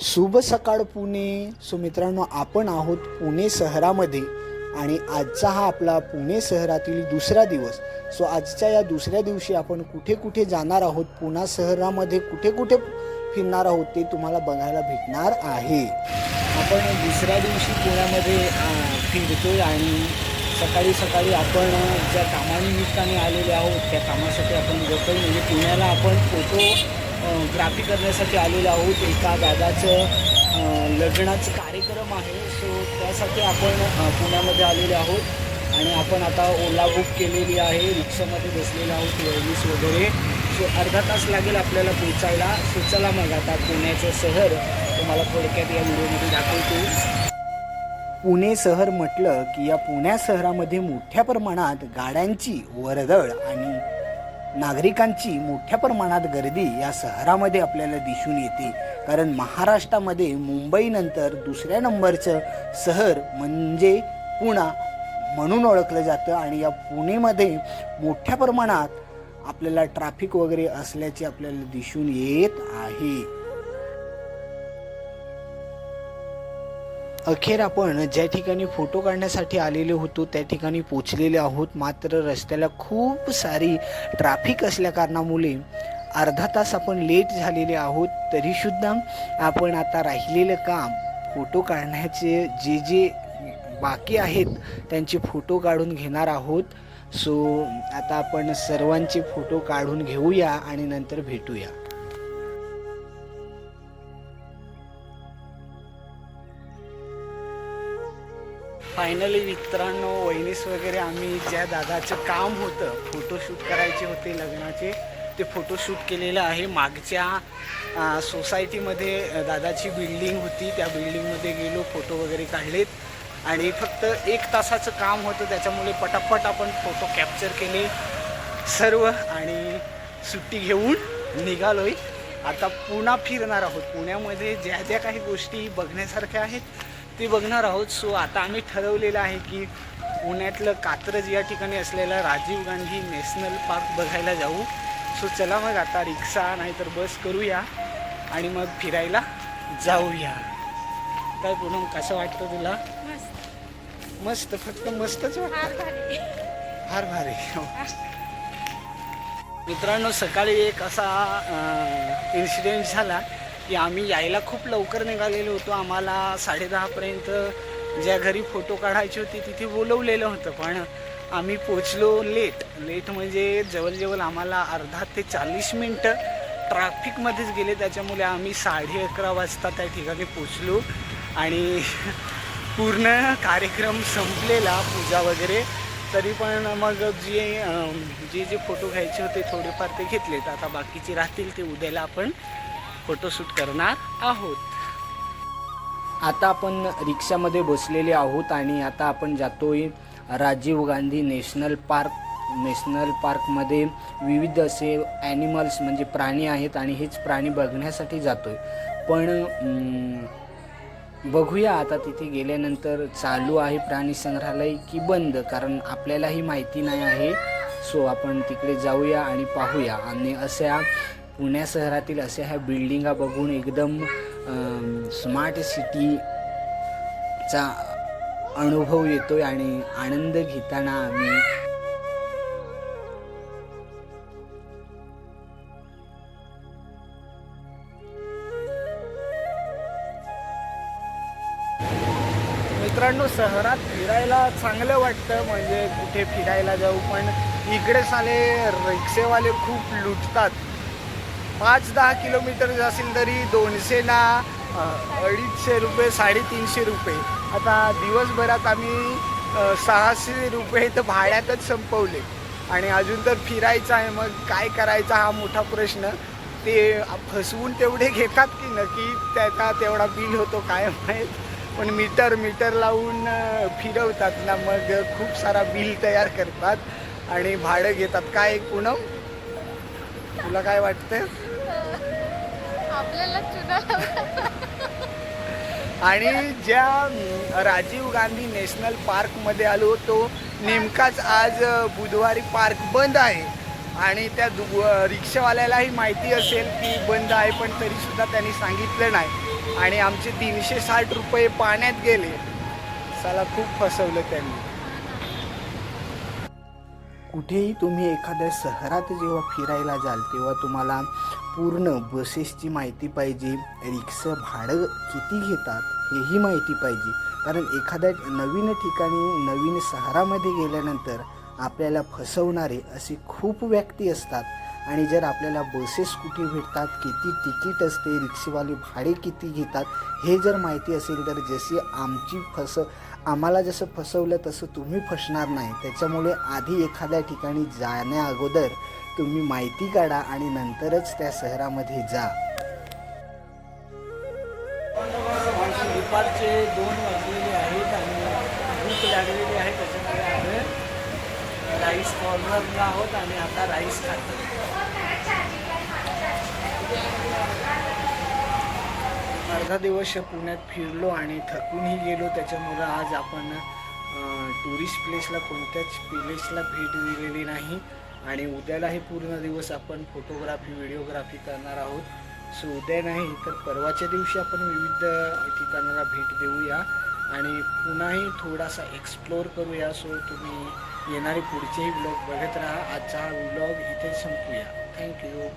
शुभ सकाळ पुणे. सो मित्रांनो आपण आहोत पुणे शहरामध्ये आणि आजचा हा आपला पुणे शहरातील दुसरा दिवस. सो आजच्या या दुसऱ्या दिवशी आपण कुठे कुठे जाणार आहोत पुणे शहरामध्ये कुठे कुठे फिरणार आहोत ते तुम्हाला बघायला भेटणार आहे. आपण दुसऱ्या दिवशी पुण्यामध्ये फिरतो फिरतोय आणि सकाळी सकाळी आपण ज्या कामानिमित्ताने आलेले आहोत त्या कामासाठी आपण जातोय. म्हणजे पुण्याला आपण फोटो ग्राफी करण्यासाठी आलेलो आहोत. एका दादाचं लग्नाचं कार्यक्रम आहे. सो त्यासाठी आपण पुण्यामध्ये आलेले आहोत. आणि आपण आता ओला बुक केलेली आहे. रिक्षामध्ये बसलेलो आहोत वळवीस वगैरे. सो अर्धा तास लागेल आपल्याला पोचायला. सो चला मग आता पुण्याचं शहर. तुम्हाला थोडक्यात या व्हिडिओमध्ये दाखवतो. पुणे शहर म्हटलं की या पुण्या शहरामध्ये मोठ्या प्रमाणात गाड्यांची वर्दळ आणि नागरिकांची मोठ्या प्रमाणात गर्दी या शहरामध्ये आपल्याला दिसून येते. कारण महाराष्ट्रामध्ये मुंबईनंतर दुसऱ्या नंबरचं शहर म्हणजे पुणा म्हणून ओळखलं जातं आणि या पुणेमध्ये मोठ्या प्रमाणात आपल्याला ट्रॅफिक वगैरे असल्याचे आपल्याला दिसून येत आहे. अखेर आपण ज्या ठिकाणी फोटो काढण्यासाठी आलेले होतो त्या ठिकाणी पोचलेले आहोत. मात्र रस्त्याला खूप सारी ट्रॅफिक असल्या कारणामुळे अर्धा तास आपण लेट झालेले आहोत. तरीसुद्धा आपण आता राहिलेलं काम फोटो काढण्याचे जे जे बाकी आहेत त्यांचे फोटो काढून घेणार आहोत. सो आता आपण सर्वांचे फोटो काढून घेऊया आणि नंतर भेटूया. फायनली मित्रांनो वहिनीस वगैरे आम्ही ज्या दादाचं काम होतं फोटोशूट करायचे होते लग्नाचे ते फोटोशूट केलेलं आहे. मागच्या सोसायटीमध्ये दादाची बिल्डिंग होती. त्या बिल्डिंगमध्ये गेलो फोटो वगैरे काढलेत. आणि फक्त एक तासाचं काम होतं. त्याच्यामुळे पटापट आपण फोटो कॅप्चर केले सर्व आणि सुट्टी घेऊन निघालोय. आता पुन्हा फिरणार आहोत. पुण्यामध्ये ज्या ज्या काही गोष्टी बघण्यासारख्या आहेत ते बघणार आहोत. सो आता आम्ही ठरवलेलं आहे की पुण्यातलं कात्रज या ठिकाणी असलेला राजीव गांधी नॅशनल पार्क बघायला जाऊ. सो चला मग आता रिक्षा नाहीतर बस करूया आणि मग फिरायला जाऊया. काय पूनम कसं वाटतं तुला? मस्त. फक्त मस्तच वाटतं. फार भारी. हो. मित्रांनो सकाळी एक असा इन्सिडेंट झाला. की आम्ही यायला खूप लवकर निघालेलो होतो. आम्हाला साडेदहापर्यंत ज्या घरी फोटो काढायचे होते तिथे बोलवलेलं होतं. पण आम्ही पोचलो लेट लेट म्हणजे जवळजवळ आम्हाला अर्धा ते चाळीस मिनटं ट्रॅफिकमध्येच गेले. त्याच्यामुळे आम्ही साडे अकरा वाजता त्या ठिकाणी पोचलो आणि पूर्ण कार्यक्रम संपलेला पूजा वगैरे. तरी पण मग जे जे जे फोटो घ्यायचे होते थोडेफार ते घेतलेत. आता बाकीचे राहतील ते उद्याला आपण फोटोशूट करणार आहोत. आता आपण रिक्षामध्ये बसलेले आहोत आणि आता आपण जातोय Rajiv Gandhi national park national पार्कमध्ये विविध असे ॲनिमल्स म्हणजे प्राणी आहेत आणि हेच प्राणी बघण्यासाठी जातोय. पण बघूया आता तिथे गेल्यानंतर चालू आहे प्राणी संग्रहालय की बंद कारण आपल्यालाही माहिती नाही आहे. सो आपण तिकडे जाऊया आणि पाहूया. आणि अशा पुण्या शहरातील अशा ह्या बिल्डिंगा बघून एकदम स्मार्ट सिटीचा अनुभव येतोय आणि आनंद घेताना आम्ही मित्रांनो शहरात फिरायला चांगलं वाटतं म्हणजे कुठे फिरायला जाऊ पण इकडे साले रिक्षेवाले खूप लुटतात. पाच दहा किलोमीटर असेल तरी दोनशे ना अडीचशे रुपये साडेतीनशे रुपये. आता दिवसभरात आम्ही सहाशे रुपये तर भाड्यातच संपवले. आणि अजून तर फिरायचं आहे मग काय करायचा हा मोठा प्रश्न. ते फसवून तेवढे घेतात की नक्की त्याचा तेवढा बिल होतो काय माहीत. पण मीटर मीटर लावून फिरवतात ना मग खूप सारा बिल तयार करतात आणि भाडं घेतात. काय पूनम तुला काय वाटतं आपल्याला आणि ज्या राजीव गांधी नॅशनल पार्कमध्ये आलो तो नेमकाच आज बुधवारी पार्क बंद आहे. आणि त्या दु रिक्षावाल्यालाही माहिती असेल की बंद आहे पण तरीसुद्धा त्यांनी सांगितलं नाही. आणि आमचे तीनशे साठ रुपये पाण्यात गेले. साला खूप फसवलं त्यांनी. कुठेही तुम्ही एखाद्या शहरात जेव्हा फिरायला जाल तेव्हा तुम्हाला पूर्ण बसेसची माहिती पाहिजे रिक्षा भाडं किती घेतात हेही माहिती पाहिजे. कारण एखाद्या नवीन ठिकाणी नवीन शहरामध्ये गेल्यानंतर आपल्याला फसवणारे असे खूप व्यक्ती असतात. आणि जर आपल्याला बसेस कुठे भेटतात किती तिकीट असते रिक्षेवाले भाडे किती घेतात हे जर माहिती असेल तर जशी आमची फस आम्हाला जसं फसवलं तसं तुम्ही फसणार नाही. त्याच्यामुळे आधी एखाद्या ठिकाणी जाण्या अगोदर तुम्ही माहिती काढा आणि नंतरच त्या शहरामध्ये जा. दुपारचे दोन वाजलेले आहेत आणि भूक लागलेली आहे त्याच्यामुळे आम्ही राईस कॉर्नरला आहोत आणि आता राईस खातो. अर्धा दिवस पुण्यात फिरलो आणि थकूनही गेलो त्याच्यामुळं आज आपण टुरिस्ट प्लेसला कोणत्याच प्लेसला भेट दिलेली नाही. आणि उद्यालाही पूर्ण दिवस आपण फोटोग्राफी व्हिडिओग्राफी करणार आहोत. सो उद्या नाही तर परवाच्या दिवशी आपण विविध ठिकाणाला भेट देऊया आणि पुन्हाही थोडासा एक्सप्लोर करूया. सो तुम्ही येणारे पुढचेही ब्लॉग बघत राहा. आजचा हा व्लॉग इथे संपूया. थँक्यू